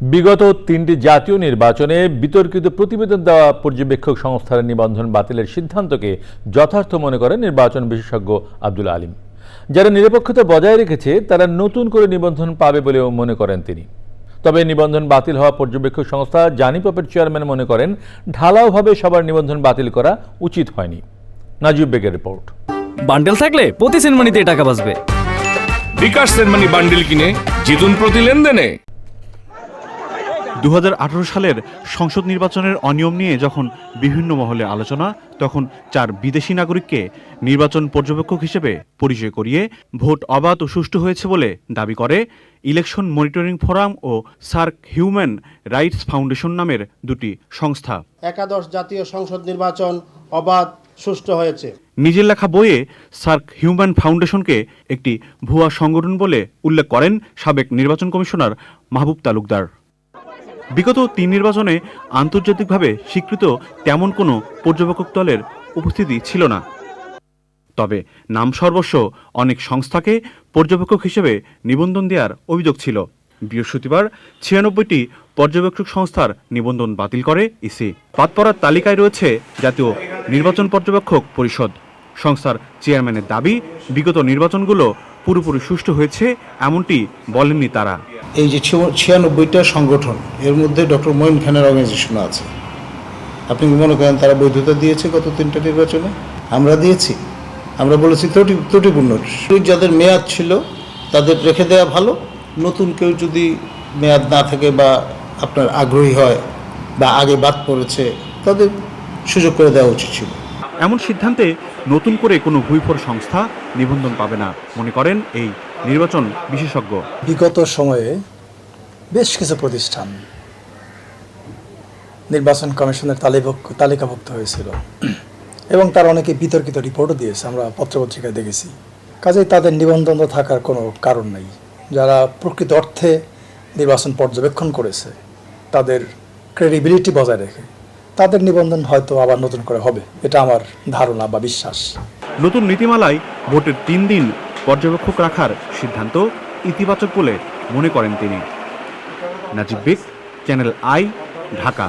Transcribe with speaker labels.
Speaker 1: বিগত তিনটি জাতীয় নির্বাচনে বিতর্কিত প্রতিবেদন দেওয়া পর্যবেক্ষক সংস্থার নিবন্ধন বাতিলের সিদ্ধান্তকে যথার্থ মনে করেন নির্বাচন বিশেষজ্ঞ আব্দুল আলিম। যারা নিরপেক্ষতা বজায় রেখেছে তারা নতুন করে নিবন্ধন পাবে বলেও মনে করেন তিনি। তবে নিবন্ধন বাতিল হওয়া পর্যবেক্ষক সংস্থা জানিপপের চেয়ারম্যান মনে করেন ঢালাওভাবে সবার নিবন্ধন বাতিল করা উচিত হয়নি। নাজিব বেগের রিপোর্ট।
Speaker 2: বান্ডেল থাকলে প্রতি সেনমানিতে টাকা বাঁচবে।
Speaker 3: বিকাশ সেনমানি বান্ডিল কিনে জিতুন প্রতি লেনদেনে।
Speaker 4: দু হাজার আঠারো সালের সংসদ নির্বাচনের অনিয়ম নিয়ে যখন বিভিন্ন মহলে আলোচনা তখন চার বিদেশি নাগরিককে নির্বাচন পর্যবেক্ষক হিসেবে পরিচয় করিয়ে ভোট অবাধ ও সুষ্ঠু হয়েছে বলে দাবি করে ইলেকশন মনিটরিং ফোরাম ও সার্ক হিউম্যান রাইটস ফাউন্ডেশন নামের দুটি সংস্থা।
Speaker 5: একাদশ জাতীয় সংসদ নির্বাচন অবাধ সুষ্ঠু হয়েছে।
Speaker 4: নিজের লেখা বইয়ে সার্ক হিউম্যান ফাউন্ডেশনকে একটি ভুয়া সংগঠন বলে উল্লেখ করেন সাবেক নির্বাচন কমিশনার মাহবুব তালুকদার। বিগত তিন নির্বাচনে আন্তর্জাতিকভাবে স্বীকৃত তেমন কোনো পর্যবেক্ষক দলের উপস্থিতি ছিল না। তবে নাম সর্বস্ব অনেক সংস্থাকে পর্যবেক্ষক হিসেবে নিবন্ধন দেওয়ার অভিযোগ ছিল। বৃহস্পতিবার ছিয়ানব্বইটি পর্যবেক্ষক সংস্থার নিবন্ধন বাতিল করে ইসি। বাদ তালিকায় রয়েছে জাতীয় নির্বাচন পর্যবেক্ষক পরিষদ। সংস্থার চেয়ারম্যানের দাবি, বিগত নির্বাচনগুলো পুরোপুরি সুষ্ঠু হয়েছে, এমনটি বলেননি তারা।
Speaker 6: এই যে ছিয়ানব্বইটা সংগঠন, এর মধ্যে ডক্টর মঈন খানের অর্গানাইজেশন আছে। আপনি কি মনে করেন তারা বৈধতা দিয়েছে গত তিনটা নির্বাচনে? আমরা দিয়েছি। আমরা বলেছি ত্রুটি ত্রুটিপূর্ণ। যাদের মেয়াদ ছিল, তাদের রেখে দেওয়া ভালো। নতুন কেউ যদি মেয়াদ না থাকে বা আপনার আগ্রহী হয় বা আগে বাদ পড়েছে, তাদের সুযোগ করে দেওয়া উচিত ছিল।
Speaker 4: এমন সিদ্ধান্তে নতুন করে কোনো ভুইফোর সংস্থা নিবন্ধন পাবে না। মনে করেন এই নির্বাচন বিশেষজ্ঞ।
Speaker 7: বিগত সময়ে বেশ কিছু প্রতিষ্ঠান নির্বাচন কমিশনের তালিকাভুক্ত হয়েছিল। এবং তার অনেকে বিতর্কিত রিপোর্টও দিয়েছে আমরা পত্রপত্রিকায় দেখেছি। কাজেই তাদের নিবন্ধন থাকার কোনো কারণ নেই। যারা প্রকৃত অর্থে নির্বাচন পর্যবেক্ষণ করেছে তাদের ক্রেডিবিলিটি বজায় রেখে তাদের নিবন্ধন হয়তো আবার নতুন করে হবে এটা আমার ধারণা বা বিশ্বাস।
Speaker 4: নতুন নীতিমালায় ভোটের তিন দিন পর্যবেক্ষক রাখার সিদ্ধান্ত ইতিবাচক বলে মনে করেন তিনি। নাজিব বিক চ্যানেল আই ঢাকা।